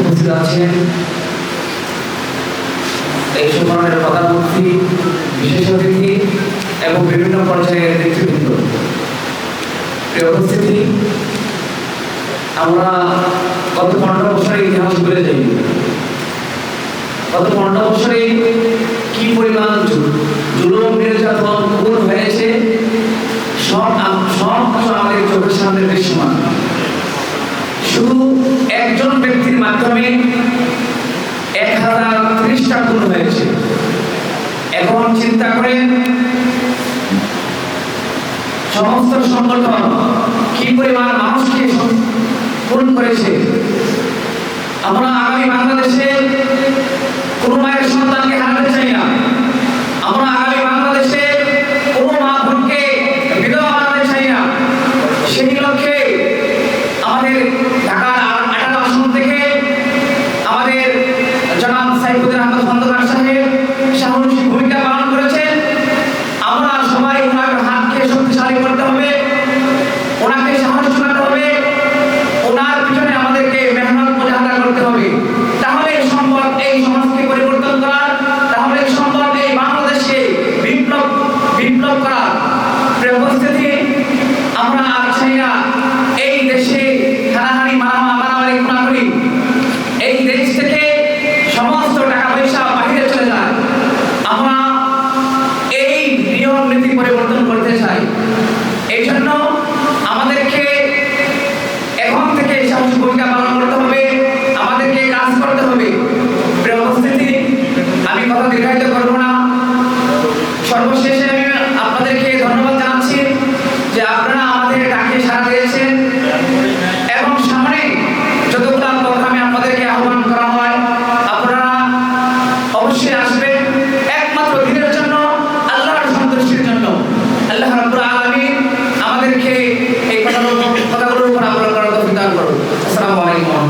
উপস্থিত আছেন। এই সম্মানের প্রধানমন্ত্রী বিশেষ অতিথি এবং বিভিন্ন পর্যায়ের নেতৃবৃন্দ উপস্থিতি, আমরা গত পনেরো বছরের ইতিহাস বলে যাই। গত পনেরো বছরে কি পরিমাণ জুলুম, নির্যাতন খুন হয়েছে, সব সব কিছু আমাদের চোখের সামনে দৃশ্যমান। শুধু একজন ব্যক্তির মাধ্যমে এক হাজার ত্রিশটা খুন হয়েছে। এখন চিন্তা করেন, সমস্ত সংগঠন কি পরিমাণ মানুষকে পূরণ করেছে? আমরা আগামী বাংলাদেশে কোনো মায়ের সাইফুদ্দিন আহমদ খন্দকার সাহেব সাহসী ভূমিকা পালন করেছেন। আমরা সবাই ওনার হাতকে শক্তিশালী করতে হবে, ওনাকে সাহস শোনাতে হবে, ওনার পিছনে আমাদেরকে মেহনত মোজাহাদা করতে হবে। তাহলে এই সম্পদ, এই সমাজকে পরিবর্তন করা তাহলে সম্ভব এই বাংলাদেশকে বিপ্লব বিপ্লব করার উপস্থিতি আমরা আর এই দেশে হানাহানি মারামারি মারামারি, খুনাখুনি সর্বশেষে আমি আপনাদেরকে ধন্যবাদ জানাচ্ছি যে আপনারা আমাদের ডাকে সাড়া দিয়েছেন। এবং সামনে যতগুলো প্রোগ্রামে আপনাদেরকে আহ্বান করা হয়, আপনারা অবশ্যই আসবেন। একমাত্র দিনের জন্য, আল্লাহর সন্তুষ্টির জন্য। আল্লাহ রাব্বুল আলামিন আমাদেরকে এই কথাগুলোর কথাগুলোর উপর আমল করার দান করুন। আসসালামু আলাইকুম।